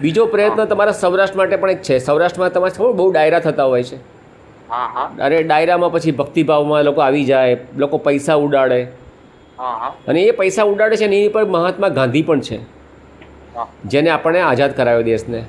બીજો પ્રયત્ન તમારા સૌરાષ્ટ્ર માટે પણ એક છે. સૌરાષ્ટ્રમાં તમારે ખબર બહુ ડાયરા થતા હોય છે. અરે ડાયરામાં પછી ભક્તિભાવમાં લોકો આવી જાય લોકો પૈસા ઉડાડે. અને એ પૈસા ઉડાડે છે એની પર મહાત્મા ગાંધી પણ છે. જેને આપણે આઝાદ કરાવ્યો દેશને.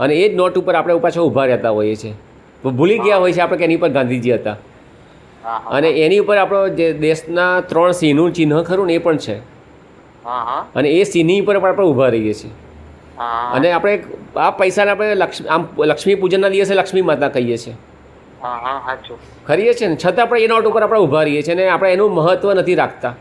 અને એ જ નોટ ઉપર આપણે પાછા ઊભા રહેતા હોઈએ છીએ. તો ભૂલી ગયા હોય છે આપણે કે એની પર ગાંધીજી હતા. અને એની ઉપર આપણો જે દેશના ત્રણ સિંહનું ચિહ્ન ખરું ને એ પણ છે. અને એ સિંહની ઉપર પણ આપણે ઊભા રહીએ છીએ. અને આપણે આ પૈસાને આપણે લક્ષ્મી આમ લક્ષ્મી પૂજનના દિવસે લક્ષ્મી માતા કહીએ છીએ. ખરીએ છીએ ને. છતાં આપણે એ નોટ ઉપર આપણે ઊભા રહીએ છીએ અને આપણે એનું મહત્ત્વ નથી રાખતા.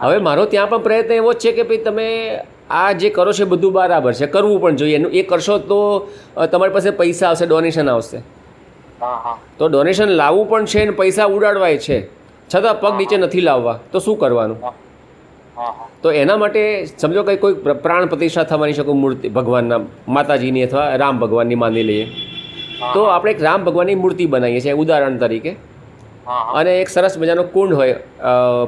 હવે મારો ત્યાં પણ પ્રયત્ન એવો જ છે કે ભાઈ તમે આ જે કરો છો બધું બરાબર છે. કરવું પણ જોઈએ. એનું એ કરશો તો તમારી પાસે પૈસા આવશે ડોનેશન આવશે. હા હા. તો ડોનેશન લાવવું પણ છે ને પૈસા ઉડાડવાય છે. છતાં પગ નીચે નથી લાવવા. તો શું કરવાનું? તો એના માટે સમજો કે કોઈ પ્ર- પ્રાણ પ્રતિષ્ઠા થવાની કોઈ મૂર્તિ ભગવાનના માતાજીની અથવા રામ ભગવાનની માની લઈએ. તો આપણે એક રામ ભગવાનની મૂર્તિ બનાવીએ છીએ ઉદાહરણ તરીકે. અને એક સરસ મજાનો કુંડ હોય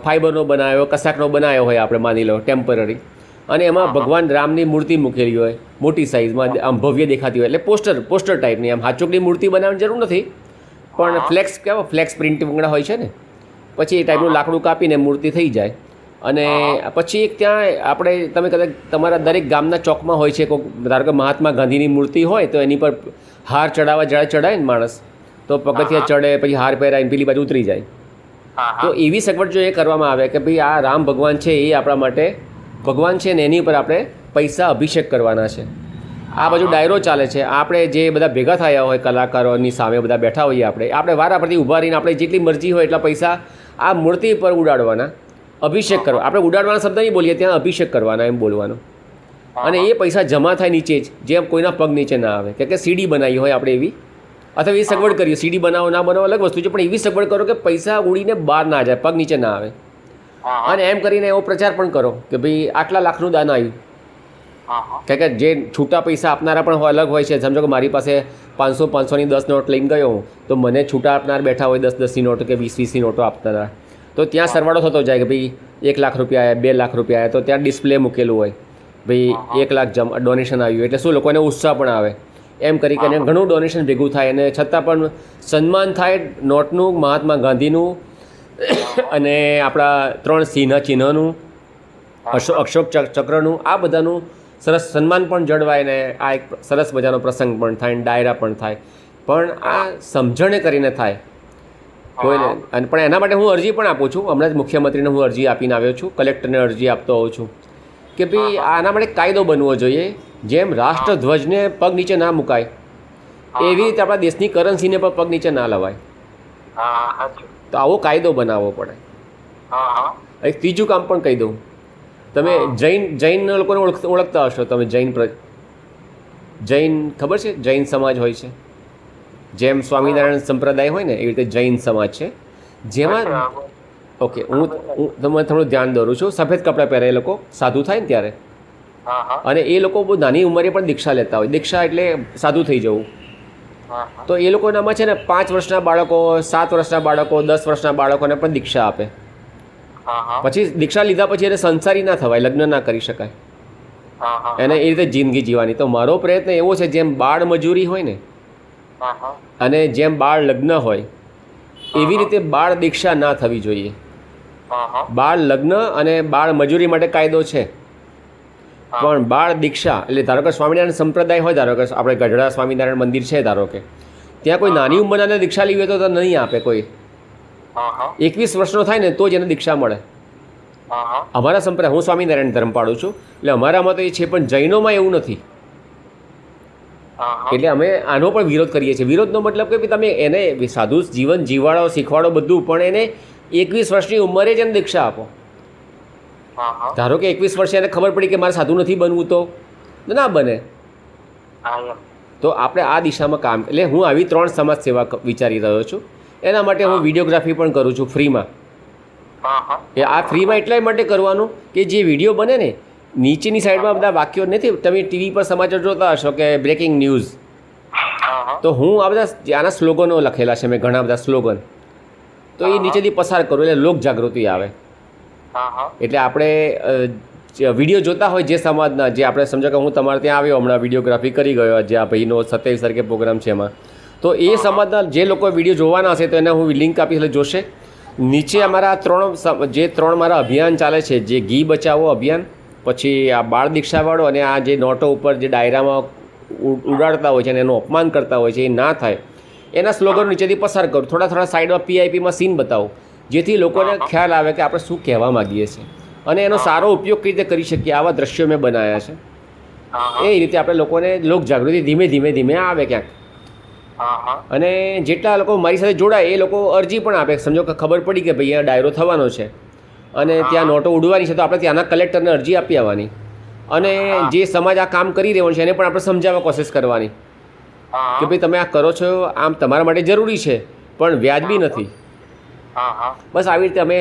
ફાઇબરનો બનાવ્યો કશાકનો બનાવ્યો હોય આપણે માની લો ટેમ્પરરી. અને એમાં ભગવાન રામની મૂર્તિ મૂકેલી હોય મોટી સાઇઝમાં આમ ભવ્ય દેખાતી હોય એટલે પોસ્ટર પોસ્ટર ટાઈપની આમ હાચોકની મૂર્તિ બનાવવાની જરૂર નથી. પણ ફ્લેક્સ કેવો? ફ્લેક્સ પ્રિન્ટ વગેરે હોય છે ને. પછી એ ટાઈપનું લાકડું કાપીને મૂર્તિ થઈ જાય. અને પછી એક ત્યાં આપણે તમે કદાચ તમારા દરેક ગામના ચોકમાં હોય છે કોઈક ધારો કે મહાત્મા ગાંધીની મૂર્તિ હોય તો એની પર હાર ચડાવવા જ્યારે ચડાય ને માણસ તો પગથિયા ચડે પછી હાર પહેરાય પેલી બાજુ ઉતરી જાય. તો એવી સગવડ જો એ કરવામાં આવે કે ભાઈ આ રામ ભગવાન છે એ આપણા માટે ભગવાન છે ને એની ઉપર આપણે પૈસા અભિષેક કરવાના છે. આ બાજુ ડાયરો ચાલે છે. આપણે જે બધા ભેગા થયા હોય કલાકારોની સામે બધા બેઠા હોઈએ આપણે આપણે વારા પરથી ઊભા રહીને આપણે જેટલી મરજી હોય એટલા પૈસા આ મૂર્તિ પર ઉડાડવાના. અભિષેક કરવા. આપણે ઉડાડવાના શબ્દ નહીં બોલીએ ત્યાં અભિષેક કરવાના એમ બોલવાનો. અને એ પૈસા જમા થાય નીચે જ જેમ કોઈના પગ નીચે ના આવે. કે કે સીડી બનાવી હોય આપણે એવી. અથવા એવી સગવડ કરીએ. સીડી બનાવો ના બનાવો અલગ વસ્તુ છે. પણ એવી સગવડ કરો કે પૈસા ઉડીને બહાર ના જાય પગ નીચે ના આવે. અને એમ કરીને એવો પ્રચાર પણ કરો કે ભાઈ આટલા લાખનું દાન આવ્યું. હા કે જે છૂટા પૈસા આપનારા પણ અલગ હોય છે. સમજો કે મારી પાસે પાંચસો પાંચસોની દસ નોટ લઈને ગયો હું તો મને છૂટા આપનાર બેઠા હોય દસ દસની નોટ કે વીસ વીસની નોટો આપનારા. તો ત્યાં સરવાળો થતો જાય કે ભાઈ એક લાખ રૂપિયા આવ્યા બે લાખ રૂપિયા આવ્યા તો ત્યાં ડિસ્પ્લે મૂકેલું હોય. ભાઈ એક લાખ જમ ડોનેશન આવ્યું એટલે શું લોકોને ઉત્સાહ પણ આવે. એમ કરી કરીને ઘણું ડોનેશન ભેગું થાય અને છતાં પણ સન્માન થાય નોટનું મહાત્મા ગાંધીનું અને આપણા ત્રણ સિંહના ચિહ્નનું અશોક અશોક ચક- ચક્રનું આ બધાનું સરસ સન્માન પણ જળવાય ને આ એક સરસ મજાનો પ્રસંગ પણ થાય ને ડાયરા પણ થાય. પણ આ સમજણે કરીને થાય કોઈને અને પણ એના માટે હું અરજી પણ આપું છું. હમણાં જ મુખ્યમંત્રીને હું અરજી આપીને આવ્યો છું. કલેક્ટરને અરજી આપતો હોઉં છું. કે ભાઈ આના માટે કાયદો બનવો જોઈએ. જેમ રાષ્ટ્રધ્વજને પગ નીચે ના મુકાય એવી રીતે આપણા દેશની કરન્સીને પણ પગ નીચે ના લવાય. હા હા તો આવો કાયદો બનાવવો પડે. હા હા. એક ત્રીજું કામ પણ કહી દઉં. તમે જૈન જૈન લોકોને ઓળખતા હશો તમે જૈન જૈન ખબર છે? જૈન સમાજ હોય છે. જેમ સ્વામિનારાયણ સંપ્રદાય હોય ને એવી રીતે જૈન સમાજ છે. જેમાં ઓકે હું હું તમને થોડું ધ્યાન દોરું છું. સફેદ કપડાં પહેરે એ લોકો સાધુ થાય ને ત્યારે. અને એ લોકો બહુ નાની ઉંમરે પણ દીક્ષા લેતા હોય. દીક્ષા એટલે સાધુ થઈ જવું. તો એ લોકોનામાં છે ને પાંચ વર્ષના બાળકો સાત વર્ષના બાળકો દસ વર્ષના બાળકોને પણ દીક્ષા આપે. પછી દીક્ષા લીધા પછી એને સંસારી ના થવાય લગ્ન ના કરી શકાય. એને એ રીતે જિંદગી જીવવાની તો મારો પ્રયત્ન એવો છે જેમ બાળ મજૂરી હોય ને અને જેમ બાળ લગ્ન હોય એવી રીતે બાળ દીક્ષા ના થવી જોઈએ. બાળ લગ્ન અને બાળ મજૂરી માટે કાયદો છે. પણ બાળ દીક્ષા એટલે ધારો કે સ્વામિનારાયણ સંપ્રદાય હોય ધારો કે આપણે ગઢડા સ્વામિનારાયણ મંદિર છે ધારો કે ત્યાં કોઈ નાની ઉંમરના દીક્ષા લેવી હોય તો નહીં આપે કોઈ. એકવીસ વર્ષનો થાય ને તો જ એને દીક્ષા મળે. અમારા સંપ્રદાય હું સ્વામિનારાયણ ધર્મ પાડું છું એટલે અમારામાં તો એ છે પણ જૈનોમાં એવું નથી. એટલે અમે આનો પણ વિરોધ કરીએ છીએ. વિરોધનો મતલબ કે ભઈ તમે એને સાધુ જીવન જીવાડો શીખવાડો બધું પણ એને એકવીસ વર્ષની ઉંમરે જ એને દીક્ષા આપો. ધારો કે એકવીસ વર્ષે એને ખબર પડી કે મારે સાધુ નથી બનવું તો? ના બને. તો આપણે આ દિશામાં કામ એટલે હું આવી ત્રણ સમાજ સેવા વિચારી રહ્યો છું. એના માટે હું વિડીયોગ્રાફી પણ કરું છું ફ્રીમાં. એ આ ફ્રીમાં એટલા માટે કરવાનું કે જે વીડિયો બને ને નીચેની સાઈડમાં બધા વાક્યો નથી. તમે ટીવી પર સમાચાર જોતા હશો કે બ્રેકિંગ ન્યૂઝ તો હું આ બધા આના સ્લોગનો લખેલા છે મેં ઘણા બધા સ્લોગન. તો એ નીચેથી પસાર કરું એટલે લોક જાગૃતિ આવે એટલે આપણે વીડિયો જોતા હોય જે સમાજના જે આપણે સમજો કે હું તમારે ત્યાં આવ્યો હમણાં વિડીયોગ્રાફી કરી ગયો જે આ ભાઈનો સત્યાવીસ તારીખે પ્રોગ્રામ છે એમાં. તો એ સમાજના જે લોકો વીડિયો જોવાના હશે તો એને હું લિંક આપીશ એટલે જોશે. નીચે અમારા ત્રણ જે ત્રણ મારા અભિયાન ચાલે છે જે ઘી બચાવો અભિયાન પછી આ બાળ દીક્ષાવાળો અને આ જે નોટો ઉપર જે ડાયરામાં ઉડાડતા હોય છે અને એનું અપમાન કરતા હોય છે એ ના થાય એના સ્લોગન નીચેથી પસાર કરું. થોડા થોડા સાઈડમાં પીઆઈપીમાં સીન બતાવો જેથી લોકોને ખ્યાલ આવે કે આપણે શું કહેવા માગીએ છીએ. અને એનો સારો ઉપયોગ કઈ રીતે કરી શકીએ આવા દ્રશ્યો મેં બનાવ્યા છે. એ રીતે આપણે લોકોને લોક જાગૃતિ ધીમે ધીમે ધીમે આવે ક્યાંક. અને જેટલા લોકો મારી સાથે જોડાય એ લોકો અરજી પણ આપે. સમજો કે ખબર પડી કે ભાઈ આ ડાયરો થવાનો છે. અને ત્યાં નોટો ઉડવાની છે તો આપણે ત્યાંના કલેક્ટરને અરજી આપી આવવાની. અને જે સમાજ આ કામ કરી રહ્યો છે એને પણ આપણે સમજાવવા કોશિશ કરવાની. કે ભાઈ તમે આ કરો છો આમ તમારા માટે જરૂરી છે પણ વ્યાજબી નથી. બસ આવી રીતે અમે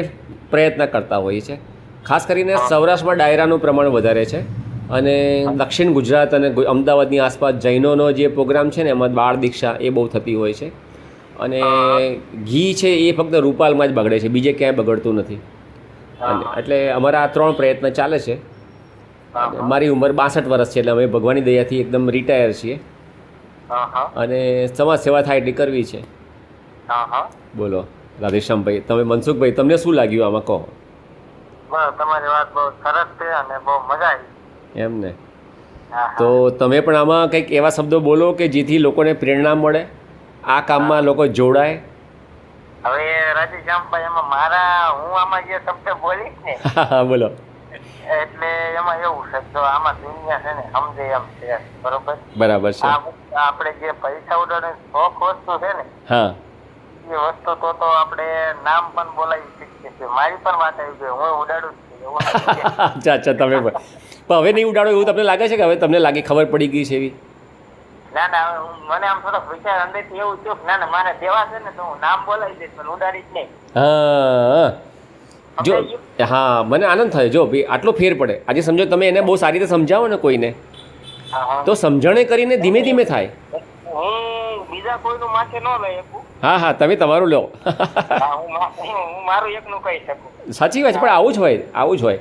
પ્રયત્ન કરતા હોઈએ છીએ. ખાસ કરીને સૌરાષ્ટ્રમાં ડાયરાનું પ્રમાણ વધારે છે અને દક્ષિણ ગુજરાત અને અમદાવાદની આસપાસ જૈનોનો જે પ્રોગ્રામ છે ને એમાં બાળ દીક્ષા એ બહુ થતી હોય છે. અને ઘી છે એ ફક્ત રૂપાલમાં જ બગડે છે બીજે ક્યાંય બગડતું નથી. એટલે અમારા આ ત્રણ પ્રયત્ન ચાલે છે. મારી ઉંમર બાસઠ વર્ષ છે એટલે અમે ભગવાનની દયાથી એકદમ રિટાયર છીએ. અને સમાજ સેવા થાય એટલી કરવી છે. હા હા. બોલો રાધેશ્યામભાઈ તમે મનસુખભાઈ તમને શું લાગ્યું આમાં કહો? તમારી વાત બહુ સરસ છે અને બહુ મજા આવી. એમ ને? તો તમે પણ આમાં કંઈક એવા શબ્દો બોલો કે જેથી લોકોને પ્રેરણા મળે આ કામમાં લોકો જોડાય હવે રાધેશ્યામભાઈ એમાં મારા હું આમાં જે શબ્દ બોલીશ ને હા બોલો. એટલે એમાં એવું છે તો આમાં દુનિયા છે ને સમજે એમ છે બરોબર? બરાબર છે. આપણે જે પૈસા ઉડાડે શોખ વસ્તુ છે ને હા. એ વસ્તુ તો તો આપણે નામ પણ બોલાવી શકીએ છીએ. મારી પણ વાત આવી ગઈ હું ઉડાડું અચ્છા અચ્છા તમે પણ. પણ હવે નહીં ઉડાડો એવું તમને લાગે છે કે હવે તમને લાગે ખબર પડી ગઈ છે એવી? ના ના મને આમ થોડોક વિચાર અંદરથી એવું થયું કે ના ના મારે દેવા છે ને તો હું નામ બોલાવી દઈશ પણ ઉડાડીશ નહીં. હા જો હા મને આનંદ થયો. જો ભાઈ આટલો ફેર પડે. આજે સમજો તમે એને બહુ સારી રીતે સમજાવો ને કોઈને. તો સમજણે કરીને ધીમે ધીમે થાય. બીજા કોઈનું માથે ન લઈ હા હા તમે તમારું લો. મારું એકનું કહી શકું. સાચી વાત છે પણ આવું જ હોય આવું જ હોય.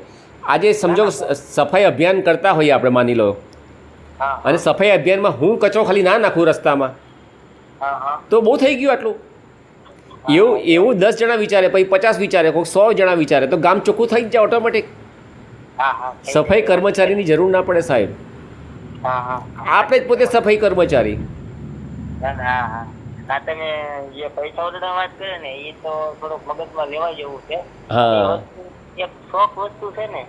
આજે સમજો સફાઈ અભિયાન કરતા હોઈએ આપણે માની લો. અને સફાઈ અભિયાનમાં હું કચરો ખાલી ના નાખું રસ્તામાં. હા હા. તો બહુ થઈ ગયું આટલું. એવું એવું દસ જણા વિચારે પછી પચાસ વિચારે કોઈ સો જણા વિચારે તો ગામ ચોખ્ખું થઈ જ જાય ઓટોમેટિક હા હા સફાઈ કર્મચારીની જરૂર ના પડે સાહેબ. હા હા. આપણે જ પોતે સફાઈ કર્મચારી. તમે જે પૈસા વાત કરે ને એ તો થોડોક મગજમાં લેવા જેવું છે. હા. એક શોખ વસ્તુ છે ને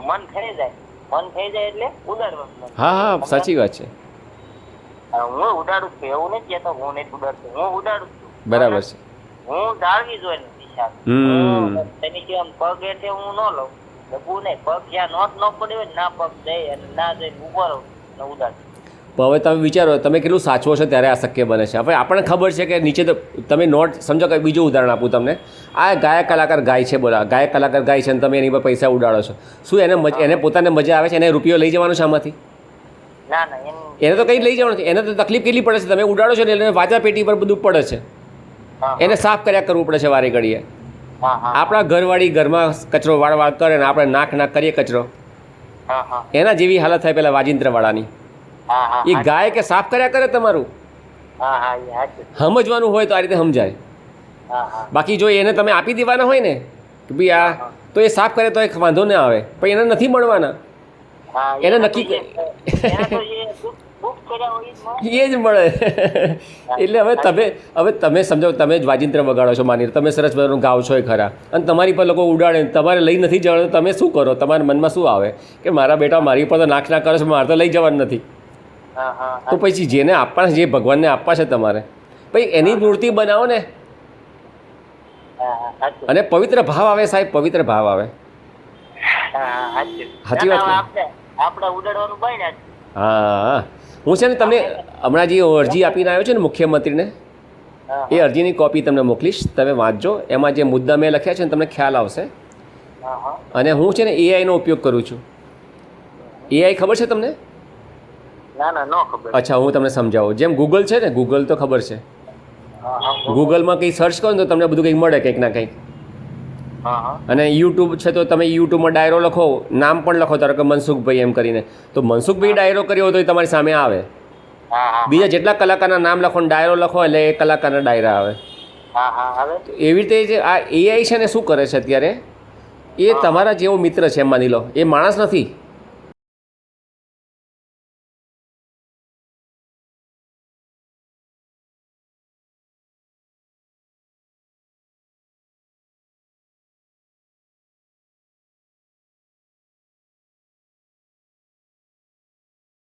મન થઈ જાય. મન થઈ જાય એટલે ઉડાડવાનું હા હા સાચી વાત છે. હું ઉડાડું છું એવું નથી કહેતો હું નથી ઉડાડતો હું ઉડાડું છું. બરાબર છે. હું જાળવી જોઈએ દિશા હમ. તેની જેમ પગ એટલે હું ન લઉં. લગવું નહીં પગ જ્યાં નોટ ન પડ્યો હોય ના પગ જઈ અને ના જઈને ઊભો રહું ને ઉડાડ. પણ હવે તમે વિચારો તમે કેટલું સાચવો છો ત્યારે આ શક્ય બને છે. હવે આપણને ખબર છે કે નીચે તો તમે નોટ સમજો કે બીજું ઉદાહરણ આપું તમને. આ ગાયક કલાકાર ગાય છે બોલા. ગાયક કલાકાર ગાય છે અને તમે એની પર પૈસા ઉડાડો છો. શું એને મજ- એને પોતાને મજા આવે છે? એને રૂપિયો લઈ જવાનો છે આમાંથી? એને તો કંઈ લઈ જવાનું છે એને તો તકલીફ કેટલી પડે છે? તમે ઉડાડો છો ને એટલે એને વાજા પેટી પર બધું પડે છે. એને સાફ કર્યા કરવું પડે છે વારે ઘડીએ. આપણા ઘરવાળી ઘરમાં કચરો વાળ વાળ કરે ને આપણે નાક નાક કરીએ કચરો. એના જેવી હાલત થાય પેલા વાજિંત્રવાળાની. એ ગાય કે સાફ કર્યા કરે તમારું? એ સમજવાનું હોય તો આ રીતે સમજાય. બાકી જો એને તમે આપી દેવાના હોય ને કે ભાઈ આ તો એ સાફ કરે તો એક વાંધો ના આવે. પણ એને નથી મળવાના. એને નક્કી એ જ મળે. એ એટલે હવે તમે હવે તમે સમજો તમે જ વાજિંત્ર વગાડો છો માની. તમે સરસ મજાનું ગાવ છો એ ખરા. અને તમારી પર લોકો ઉડાડે તમારે લઈ નથી જવાનું તમે શું કરો? તમારા મનમાં શું આવે? કે મારા બેટા મારી પર તો નાખ ના કરે છે મારે તો લઈ જવાનું નથી. તો પછી જેને આપવાના જે ભગવાનને આપવા છે તમારે. પછી એની મૂર્તિ બનાવો ને. અને પવિત્ર ભાવ આવે સાહેબ પવિત્ર ભાવ આવે. હા હા સાચું વાત. હા. હું છે ને તમને હમણાં જે અરજી આપીને આવ્યો છે ને મુખ્યમંત્રીને એ અરજીની કોપી તમને મોકલીશ. તમે વાંચજો. એમાં જે મુદ્દા મેં લખ્યા છે ને તમને ખ્યાલ આવશે. અને હું છે ને એઆઈનો ઉપયોગ કરું છું. એઆઈ ખબર છે તમને? ના ના નો ખબર. અચ્છા હું તમને સમજાવું. જેમ ગૂગલ છે ને ગૂગલ તો ખબર છે. ગૂગલમાં કંઈ સર્ચ કરો ને તો તમને બધું કંઈક મળે કંઈક ના કંઈક. અને યુટ્યુબ છે તો તમે યુટ્યુબમાં ડાયરો લખો નામ પણ લખો ધારો કે મનસુખભાઈ એમ કરીને. તો મનસુખભાઈ ડાયરો કર્યો હોય તો એ તમારી સામે આવે. બીજા જેટલા કલાકારના નામ લખો ને ડાયરો લખો એટલે એ કલાકારના ડાયરા આવે. એવી રીતે જે આ એઆઈ છે ને શું કરે છે અત્યારે? એ તમારા જેવો મિત્ર છે એમ માની લો. એ માણસ નથી.